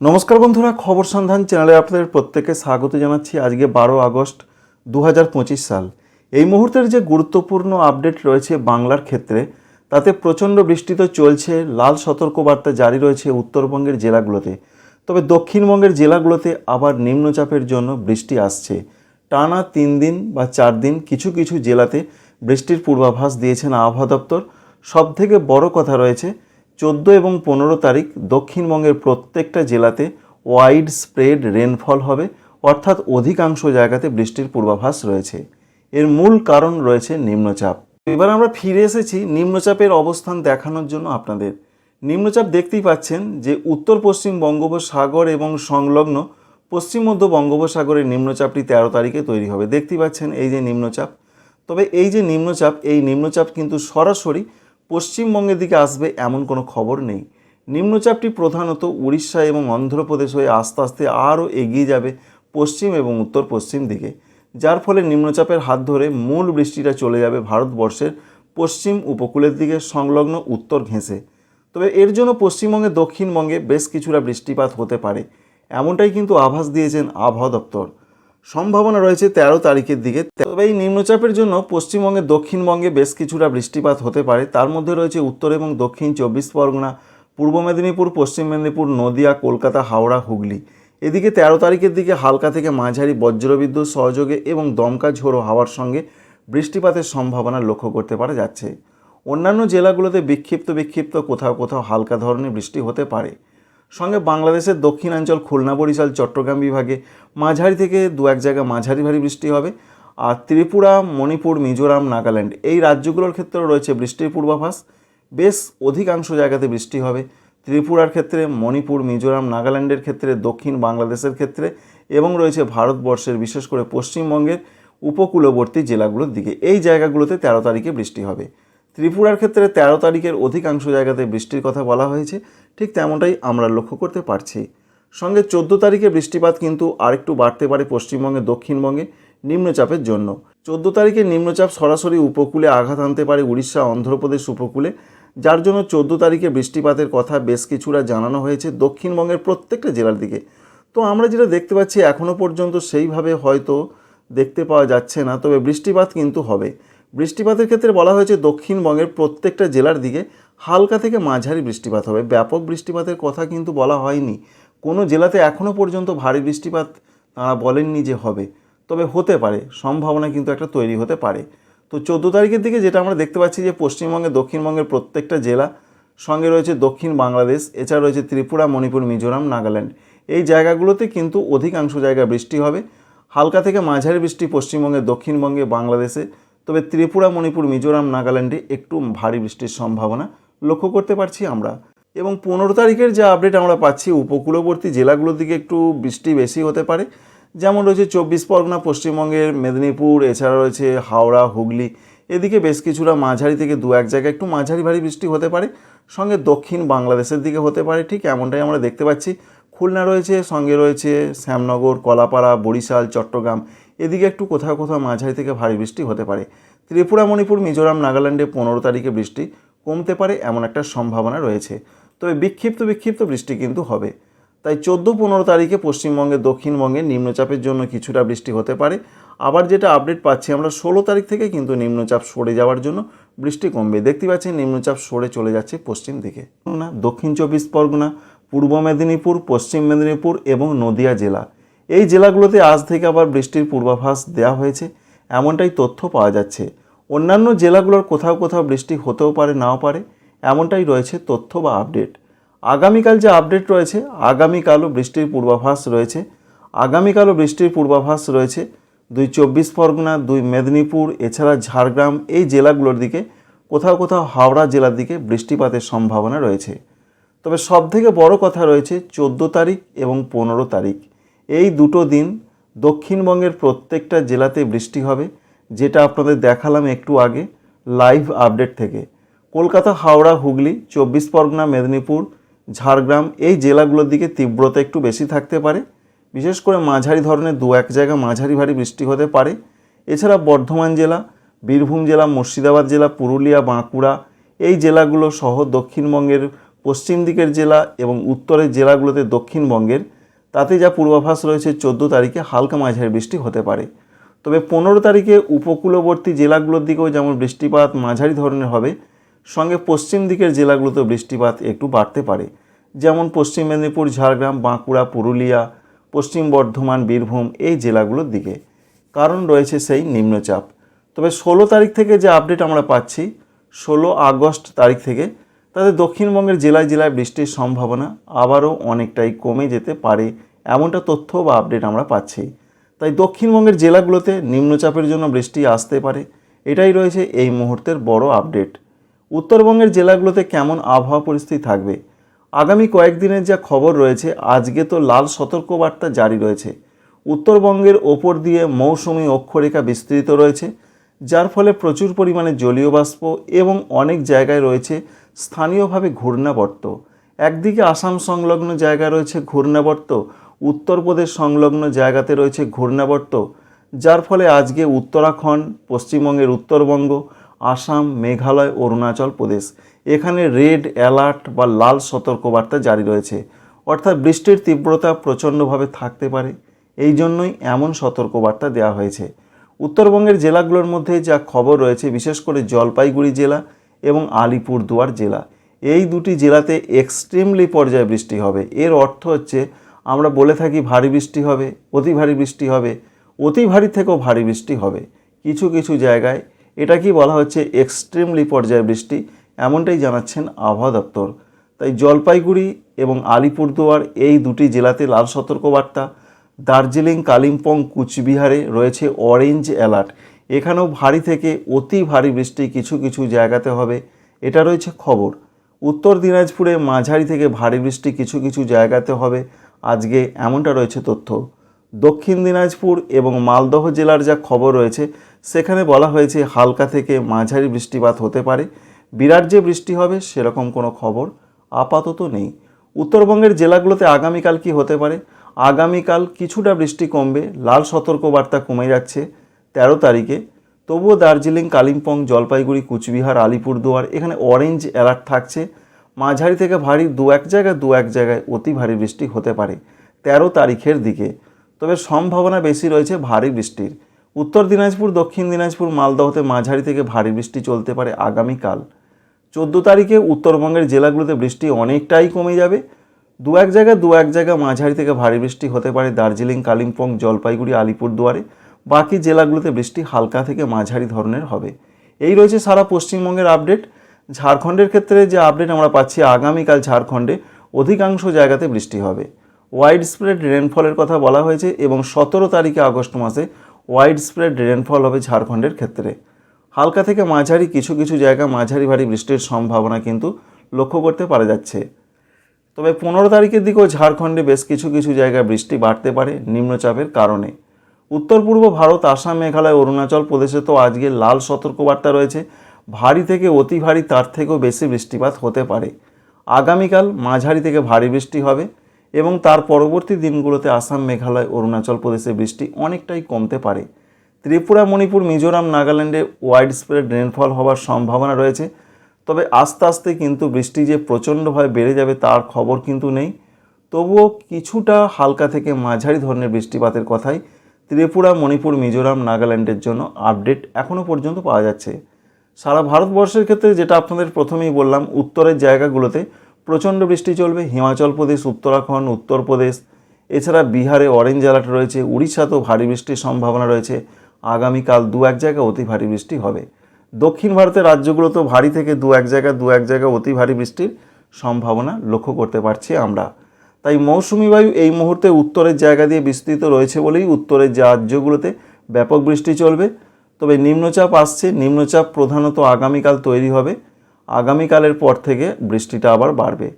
নমস্কার বন্ধুরা, খবর সন্ধান চ্যানেলে আপনাদের প্রত্যেককে স্বাগত জানাচ্ছি আজকে বারো আগস্ট দু হাজার পঁচিশ সাল। এই মুহূর্তের যে গুরুত্বপূর্ণ আপডেট রয়েছে বাংলার ক্ষেত্রে, তাতে প্রচণ্ড বৃষ্টি তো চলছে, লাল সতর্কবার্তা জারি রয়েছে উত্তরবঙ্গের জেলাগুলোতে। তবে দক্ষিণবঙ্গের জেলাগুলোতে আবার নিম্নচাপের জন্য বৃষ্টি আসছে। টানা তিন দিন বা চার দিন কিছু কিছু জেলাতে বৃষ্টির পূর্বাভাস দিয়েছেন আবহাওয়া দপ্তর। সবথেকে বড় কথা রয়েছে চোদ্দ এবং পনেরো তারিখ দক্ষিণবঙ্গের প্রত্যেকটা জেলাতে ওয়াইড স্প্রেড রেনফল হবে, অর্থাৎ অধিকাংশ জায়গাতে বৃষ্টির পূর্বাভাস রয়েছে। এর মূল কারণ রয়েছে নিম্নচাপ। এবার আমরা ফিরে এসেছি নিম্নচাপের অবস্থান দেখানোর জন্য আপনাদের। নিম্নচাপ দেখতেই পাচ্ছেন যে উত্তর পশ্চিম বঙ্গোপসাগর এবং সংলগ্ন পশ্চিম মধ্য বঙ্গোপসাগরের নিম্নচাপটি তেরো তারিখে তৈরি হবে। দেখতেই পাচ্ছেন এই যে নিম্নচাপ। তবে এই যে নিম্নচাপ, এই নিম্নচাপ কিন্তু সরাসরি পশ্চিমবঙ্গের দিকে আসবে এমন কোনো খবর নেই। নিম্নচাপটি প্রধানত উড়িষ্যা এবং অন্ধ্রপ্রদেশ হয়ে আস্তে আস্তে আরও এগিয়ে যাবে পশ্চিম এবং উত্তর পশ্চিম দিকে, যার ফলে নিম্নচাপের হাত ধরে মূল বৃষ্টিটা চলে যাবে ভারতবর্ষের পশ্চিম উপকূলের দিকে, সংলগ্ন উত্তর ঘেঁষে। তবে এর জন্য পশ্চিমবঙ্গে দক্ষিণবঙ্গে বেশ কিছুটা বৃষ্টিপাত হতে পারে, এমনটাই কিন্তু আভাস দিয়েছেন আবহাওয়া দপ্তর। সম্ভাবনা রয়েছে তেরো তারিখের দিকে। তবে এই নিম্নচাপের জন্য পশ্চিমবঙ্গে দক্ষিণবঙ্গে বেশ কিছুটা বৃষ্টিপাত হতে পারে। তার মধ্যে রয়েছে উত্তর এবং দক্ষিণ চব্বিশ পরগনা, পূর্ব মেদিনীপুর, পশ্চিম মেদিনীপুর, নদিয়া, কলকাতা, হাওড়া, হুগলি। এদিকে তেরো তারিখের দিকে হালকা থেকে মাঝারি বজ্রবিদ্যুৎ সহযোগে এবং দমকা ঝোড়ো হাওয়ার সঙ্গে বৃষ্টিপাতের সম্ভাবনা লক্ষ্য করতে পারা যাচ্ছে। অন্যান্য জেলাগুলোতে বিক্ষিপ্ত বিক্ষিপ্ত কোথাও কোথাও হালকা ধরনের বৃষ্টি হতে পারে। সঙ্গে বাংলাদেশের দক্ষিণাঞ্চল খুলনা বরিশাল, চট্টগ্রাম বিভাগে মাঝারি থেকে দু এক জায়গা মাঝারি ভারী বৃষ্টি হবে। আর ত্রিপুরা, মণিপুর, মিজোরাম, নাগাল্যান্ড এই রাজ্যগুলোর ক্ষেত্রেও রয়েছে বৃষ্টির পূর্বাভাস। বেশ অধিকাংশ জায়গাতে বৃষ্টি হবে। ত্রিপুরার ক্ষেত্রে, মণিপুর, মিজোরাম, নাগাল্যান্ডের ক্ষেত্রে, দক্ষিণ বাংলাদেশের ক্ষেত্রে এবং রয়েছে ভারতবর্ষের বিশেষ করে পশ্চিমবঙ্গের উপকূলবর্তী জেলাগুলোর দিকে। এই জায়গাগুলোতে তেরো তারিখে বৃষ্টি হবে। ত্রিপুরার ক্ষেত্রে তেরো তারিখের অধিকাংশ জায়গাতে বৃষ্টির কথা বলা হয়েছে, ঠিক তেমনটাই আমরা লক্ষ্য করতে পারছি। সঙ্গে চোদ্দ তারিখে বৃষ্টিপাত কিন্তু আরেকটু বাড়তে পারে পশ্চিমবঙ্গে, দক্ষিণবঙ্গে নিম্নচাপের জন্য। চোদ্দ তারিখে নিম্নচাপ সরাসরি উপকূলে আঘাত আনতে পারে উড়িষ্যা, অন্ধ্রপ্রদেশ উপকূলে, যার জন্য চোদ্দ তারিখে বৃষ্টিপাতের কথা বেশ কিছুটা জানানো হয়েছে দক্ষিণবঙ্গের প্রত্যেকটা জেলার দিকে। তো আমরা যেটা দেখতে পাচ্ছি এখনও পর্যন্ত সেইভাবে হয়তো দেখতে পাওয়া যাচ্ছে না, তবে বৃষ্টিপাত কিন্তু হবে। বৃষ্টিপাতের ক্ষেত্রে বলা হয়েছে দক্ষিণবঙ্গের প্রত্যেকটা জেলার দিকে হালকা থেকে মাঝারি বৃষ্টিপাত হবে। ব্যাপক বৃষ্টিপাতের কথা কিন্তু বলা হয়নি। কোনো জেলাতে এখনও পর্যন্ত ভারী বৃষ্টিপাত তারা বলেননি যে হবে। তবে হতে পারে, সম্ভাবনা কিন্তু একটা তৈরি হতে পারে। তো চোদ্দ তারিখের দিকে যেটা আমরা দেখতে পাচ্ছি যে পশ্চিমবঙ্গে, দক্ষিণবঙ্গের প্রত্যেকটা জেলা, সঙ্গে রয়েছে দক্ষিণ বাংলাদেশ, এছাড়া রয়েছে ত্রিপুরা, মণিপুর, মিজোরাম, নাগাল্যান্ড। এই জায়গাগুলোতে কিন্তু অধিকাংশ জায়গায় বৃষ্টি হবে। হালকা থেকে মাঝারি বৃষ্টি পশ্চিমবঙ্গে, দক্ষিণবঙ্গে, বাংলাদেশে তবে ত্রিপুরা, মণিপুর, মিজোরাম, নাগাল্যান্ডে একটু ভারী বৃষ্টির সম্ভাবনা লক্ষ্য করতে পারছি আমরা। এবং পনেরো তারিখের যে আপডেট আমরা পাচ্ছি, উপকূলবর্তী জেলাগুলোর দিকে একটু বৃষ্টি বেশি হতে পারে। যেমন রয়েছে চব্বিশ পরগনা, পশ্চিমবঙ্গের মেদিনীপুর, এছাড়া রয়েছে হাওড়া, হুগলি। এদিকে বেশ কিছুটা মাঝারি থেকে দু এক জায়গায় একটু মাঝারি ভারী বৃষ্টি হতে পারে। সঙ্গে দক্ষিণ বাংলাদেশের দিকে হতে পারে, ঠিক এমনটাই আমরা দেখতে পাচ্ছি। খুলনা রয়েছে, সঙ্গে রয়েছে শ্যামনগর, কলাপাড়া, বরিশাল, চট্টগ্রাম। এদিকে একটু কোথাও কোথাও মাঝারি থেকে ভারী বৃষ্টি হতে পারে। ত্রিপুরা, মণিপুর, মিজোরাম, নাগাল্যান্ডে পনেরো তারিখে বৃষ্টি কমতে পারে এমন একটা সম্ভাবনা রয়েছে। তবে বিক্ষিপ্ত বিক্ষিপ্ত বৃষ্টি কিন্তু হবে। তাই চোদ্দ, পনেরো তারিখে পশ্চিমবঙ্গে, দক্ষিণবঙ্গে নিম্নচাপের জন্য কিছুটা বৃষ্টি হতে পারে। আবার যেটা আপডেট পাচ্ছি, আমরা ষোলো তারিখ থেকে কিন্তু নিম্নচাপ সরে যাওয়ার জন্য বৃষ্টি কমবে। দেখতে পাচ্ছেন, নিম্নচাপ সরে চলে যাচ্ছে পশ্চিম দিকে। না দক্ষিণ চব্বিশ পরগনা, পূর্ব মেদিনীপুর, পশ্চিম মেদিনীপুর এবং নদিয়া জেলা। এই জেলাগুলোতে আজ থেকে আবার বৃষ্টির পূর্বাভাস দেওয়া হয়েছে, এমনটাই তথ্য পাওয়া যাচ্ছে। অন্যান্য জেলাগুলোর কোথাও কোথাও বৃষ্টি হতেও পারে, নাও পারে, এমনটাই রয়েছে তথ্য বা আপডেট। আগামীকাল যে আপডেট রয়েছে, আগামীকালও বৃষ্টির পূর্বাভাস রয়েছে। আগামীকালও বৃষ্টির পূর্বাভাস রয়েছে দুই চব্বিশ পরগনা, দুই মেদিনীপুর, এছাড়া ঝাড়গ্রাম, এই জেলাগুলোর দিকে। কোথাও কোথাও হাওড়া জেলার দিকে বৃষ্টিপাতের সম্ভাবনা রয়েছে। তবে সবথেকে বড় কথা রয়েছে চোদ্দ তারিখ এবং পনেরো তারিখ। এই দুটো দিন দক্ষিণবঙ্গের প্রত্যেকটা জেলাতে বৃষ্টি হবে, যেটা আপনাদের দেখালাম একটু আগে লাইভ আপডেট থেকে। কলকাতা, হাওড়া, হুগলি, চব্বিশ পরগনা, মেদিনীপুর, ঝাড়গ্রাম, এই জেলাগুলোর দিকে তীব্রতা একটু বেশি থাকতে পারে। বিশেষ করে মাঝারি ধরনের দু এক জায়গা মাঝারি ভারী বৃষ্টি হতে পারে। এছাড়া বর্ধমান জেলা, বীরভূম জেলা, মুর্শিদাবাদ জেলা, পুরুলিয়া, বাঁকুড়া, এই জেলাগুলো সহ দক্ষিণবঙ্গের পশ্চিম দিকের জেলা এবং উত্তরের জেলাগুলোতে দক্ষিণবঙ্গের তাতে যা পূর্বাভাস রয়েছে, চোদ্দ তারিখে হালকা মাঝারি বৃষ্টি হতে পারে। তবে পনেরো তারিখে উপকূলবর্তী জেলাগুলোর দিকেও যেমন বৃষ্টিপাত মাঝারি ধরনের হবে, সঙ্গে পশ্চিম দিকের জেলাগুলোতেও বৃষ্টিপাত একটু বাড়তে পারে। যেমন পশ্চিম মেদিনীপুর, ঝাড়গ্রাম, বাঁকুড়া, পুরুলিয়া, পশ্চিম বর্ধমান, বীরভূম এই জেলাগুলোর দিকে। কারণ রয়েছে সেই নিম্নচাপ। তবে ষোলো তারিখ থেকে যে আপডেট আমরা পাচ্ছি, ষোলো আগস্ট তারিখ থেকে তাতে দক্ষিণবঙ্গের জেলায় জেলায় বৃষ্টির সম্ভাবনা আবারও অনেকটাই কমে যেতে পারে এমনটা তথ্য বা আপডেট আমরা পাচ্ছি। তাই দক্ষিণবঙ্গের জেলাগুলোতে নিম্নচাপের জন্য বৃষ্টি আসতে পারে, এটাই রয়েছে এই মুহূর্তের বড় আপডেট। উত্তরবঙ্গের জেলাগুলোতে কেমন আবহাওয়া পরিস্থিতি থাকবে? আগামী কয়েকদিনের যা খবর রয়েছে, আজকে তো লাল সতর্কবার্তা জারি রয়েছে। উত্তরবঙ্গের ওপর দিয়ে মৌসুমি অক্ষরেখা বিস্তৃত রয়েছে, যার ফলে প্রচুর পরিমাণে জলীয় বাষ্প এবং অনেক জায়গায় রয়েছে স্থানীয়ভাবে ঘূর্ণাবর্ত। একদিকে আসাম সংলগ্ন জায়গা রয়েছে ঘূর্ণাবর্ত উত্তরপ্রদেশ সংলগ্ন জায়গাতে রয়েছে ঘূর্ণাবর্ত, যার ফলে আজকে উত্তরাখণ্ড, পশ্চিমবঙ্গের উত্তরবঙ্গ, আসাম, মেঘালয়, অরুণাচল প্রদেশ, এখানে রেড অ্যালার্ট বা লাল সতর্কবার্তা জারি রয়েছে। অর্থাৎ বৃষ্টির তীব্রতা প্রচণ্ডভাবে থাকতে পারে, এই জন্যই এমন সতর্কবার্তা দেওয়া হয়েছে। উত্তরবঙ্গের জেলাগুলোর মধ্যে যা খবর রয়েছে, বিশেষ করে জলপাইগুড়ি জেলা এবং আলিপুরদুয়ার জেলা। এই দুটি জেলাতে এক্সট্রিমলি পর্যায়ে বৃষ্টি হবে। এর অর্থ হচ্ছে, আমরা বলে থাকি ভারী বৃষ্টি হবে, অতি ভারী বৃষ্টি হবে, অতি ভারী থেকেও ভারী বৃষ্টি হবে। কিছু কিছু জায়গায় এটা কি বলা হচ্ছে এক্সট্রিমলি পর্যায়ে বৃষ্টি, এমনটাই জানাচ্ছেন আবহাওয়া দপ্তর। তাই জলপাইগুড়ি এবং আলিপুরদুয়ার এই দুটি জেলাতে লাল সতর্কবার্তা, দার্জিলিং, কালিম্পং, কুচবিহারে রয়েছে অরেঞ্জ অ্যালার্ট এখানেও ভারী থেকে অতি ভারী বৃষ্টি কিছু কিছু জায়গাতে হবে। এটা রয়েছে খবর। উত্তর দিনাজপুরে মাঝারি থেকে ভারী বৃষ্টি কিছু কিছু জায়গাতে হবে। আজকে এমনটা রয়েছে তথ্য। দক্ষিণ দিনাজপুর এবং মালদহ জেলার যা খবর রয়েছে, সেখানে বলা হয়েছে হালকা থেকে মাঝারি বৃষ্টিপাত হতে পারে। বিরাট যে বৃষ্টি হবে, সেরকম কোনো খবর আপাতত নেই। উত্তরবঙ্গের জেলাগুলোতে আগামীকাল কি হতে পারে? আগামীকাল কিছুটা বৃষ্টি কমবে। লাল সতর্কবার্তা কমে যাচ্ছে। তেরো তারিখে। তবুও দার্জিলিং, কালিম্পং, জলপাইগুড়ি, কুচবিহার, আলিপুরদুয়ার, এখানে অরেঞ্জ অ্যালার্ট থাকছে। মাঝারি থেকে ভারী দু এক জায়গায়, দু এক জায়গায় অতি ভারী বৃষ্টি হতে পারে তেরো তারিখের দিকে। তবে সম্ভাবনা বেশি রয়েছে ভারী বৃষ্টির। উত্তর দিনাজপুর, দক্ষিণ দিনাজপুর, মালদহতে মাঝারি থেকে ভারী বৃষ্টি চলতে পারে আগামীকাল। চোদ্দ তারিখে উত্তরবঙ্গের জেলাগুলোতে বৃষ্টি অনেকটাই কমে যাবে। দু এক জায়গায়, দু এক জায়গায় মাঝারি থেকে ভারী বৃষ্টি হতে পারে দার্জিলিং, কালিম্পং, জলপাইগুড়ি, আলিপুরদুয়ারে। বাকি জেলাগুলোতে বৃষ্টি হালকা থেকে মাঝারি ধরনের হবে। এই রয়েছে সারা পশ্চিমবঙ্গের আপডেট। ঝাড়খণ্ডের ক্ষেত্রে যে আপডেট আমরা পাচ্ছি, আগামীকাল ঝাড়খণ্ডে অধিকাংশ জায়গাতে বৃষ্টি হবে। ওয়াইড স্প্রেড রেনফলের কথা বলা হয়েছে এবং সতেরো তারিখে আগস্ট মাসে ওয়াইড স্প্রেড রেনফল হবে ঝাড়খণ্ডের ক্ষেত্রে। হালকা থেকে মাঝারি, কিছু কিছু জায়গা মাঝারি ভারী বৃষ্টির সম্ভাবনা কিন্তু লক্ষ্য করতে পারা যাচ্ছে। তবে পনেরো তারিখের দিকেও ঝাড়খণ্ডে বেশ কিছু কিছু জায়গায় বৃষ্টি বাড়তে পারে নিম্নচাপের কারণে। উত্তর পূর্ব ভারত, আসাম, মেঘালয়, অরুণাচল প্রদেশে তো আজকে লাল সতর্কবার্তা রয়েছে। ভারী থেকে অতি ভারী তার থেকেও বেশি বৃষ্টিপাত হতে পারে। আগামীকাল মাঝারি থেকে ভারী বৃষ্টি হবে এবং তার পরবর্তী দিনগুলোতে আসাম, মেঘালয়, অরুণাচল প্রদেশে বৃষ্টি অনেকটাই কমতে পারে। ত্রিপুরা, মণিপুর, মিজোরাম, নাগাল্যান্ডে ওয়াইড স্প্রেড রেনফল হওয়ার সম্ভাবনা রয়েছে। তবে আস্তে আস্তে কিন্তু বৃষ্টি যে প্রচণ্ডভাবে বেড়ে যাবে তার খবর কিন্তু নেই। তবুও কিছুটা হালকা থেকে মাঝারি ধরনের বৃষ্টিপাতের কথাই ত্রিপুরা, মণিপুর, মিজোরাম, নাগাল্যান্ডের জন্য আপডেট এখনও পর্যন্ত পাওয়া যাচ্ছে। সারা ভারতবর্ষের ক্ষেত্রে যেটা আপনাদের প্রথমেই বললাম, উত্তরের জায়গাগুলোতে প্রচণ্ড বৃষ্টি চলবে। হিমাচল প্রদেশ, উত্তরাখণ্ড উত্তরপ্রদেশ এছাড়া বিহারে অরেঞ্জ অ্যালার্ট রয়েছে, উড়িষ্যাতেও ভারী বৃষ্টির সম্ভাবনা রয়েছে। আগামীকাল দু এক জায়গায় অতি ভারী বৃষ্টি হবে। দক্ষিণ ভারতের রাজ্যগুলোতেও ভারী থেকে দু এক জায়গায় দু এক জায়গায় অতি ভারী বৃষ্টির সম্ভাবনা লক্ষ্য করতে পারছি আমরা। তাই মৌসুমি বায়ু এই মুহূর্তে উত্তরের জায়গা দিয়ে বিস্তৃত রয়েছে বলেই উত্তরের রাজ্যগুলোতে ব্যাপক বৃষ্টি চলবে। তবে নিম্নচাপ আসছে, নিম্নচাপ প্রধানত আগামীকাল তৈরি হবে। আগামীকালের পর থেকে বৃষ্টিটা আবার বাড়বে।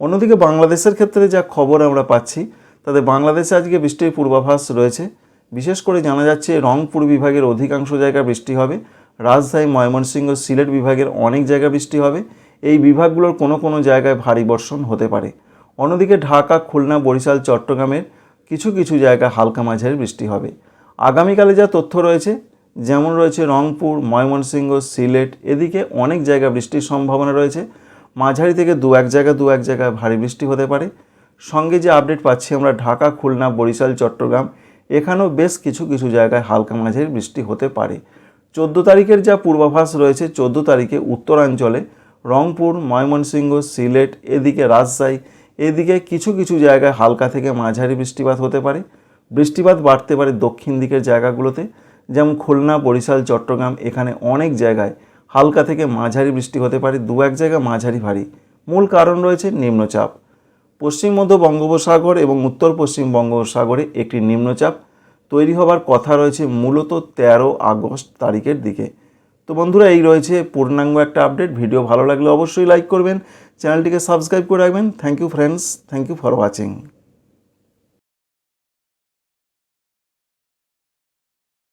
অন্যদিকে বাংলাদেশের ক্ষেত্রে যা খবর আমরা পাচ্ছি, তাতে বাংলাদেশে আজকে বৃষ্টির পূর্বাভাস রয়েছে। বিশেষ করে জানা যাচ্ছে, রংপুর বিভাগের অধিকাংশ জায়গায় বৃষ্টি হবে। রাজশাহী ময়মনসিংহ সিলেট বিভাগের অনেক জায়গায় বৃষ্টি হবে। এই বিভাগগুলোর কোনো কোনো জায়গায় ভারী বর্ষণ হতে পারে। অন্যদিকে ঢাকা, খুলনা, বরিশাল, চট্টগ্রামের কিছু কিছু জায়গায় হালকা মাঝারি বৃষ্টি হবে। আগামীকালে যা তথ্য রয়েছে, যেমন রয়েছে রংপুর, ময়মনসিংহ, সিলেট, এদিকে অনেক জায়গা বৃষ্টির সম্ভাবনা রয়েছে। মাঝারি থেকে দু এক জায়গায় দু এক জায়গায় ভারী বৃষ্টি হতে পারে। সঙ্গে যে আপডেট পাচ্ছি আমরা ঢাকা, খুলনা, বরিশাল, চট্টগ্রাম, এখানেও বেশ কিছু কিছু জায়গায় হালকা মাঝারি বৃষ্টি হতে পারে। চোদ্দ তারিখের যা পূর্বাভাস রয়েছে, চোদ্দ তারিখে উত্তরাঞ্চলে রংপুর, ময়মনসিংহ, সিলেট, এদিকে রাজশাহী এদিকে কিছু কিছু জায়গায় হালকা থেকে মাঝারি বৃষ্টিপাত হতে পারে। বৃষ্টিপাত বাড়তে পারে দক্ষিণ দিকের জায়গাগুলোতে। যেমন খুলনা, বরিশাল, চট্টগ্রাম, এখানে অনেক জায়গায় হালকা থেকে মাঝারি বৃষ্টি হতে পারে। দু এক জায়গা মাঝারি ভারী। মূল কারণ রয়েছে নিম্নচাপ। পশ্চিম মধ্য বঙ্গোপসাগর এবং উত্তর পশ্চিম বঙ্গোপসাগরে একটি নিম্নচাপ। তৈরি হবার কথা রয়েছে মূলত তেরো আগস্ট তারিখের দিকে। তো বন্ধুরা, এই রয়েছে পূর্ণাঙ্গ একটা আপডেট। ভিডিও ভালো লাগলে অবশ্যই লাইক করবেন। চ্যানেলটিকে সাবস্ক্রাইব করে রাখবেন। Thank you friends thank you for watching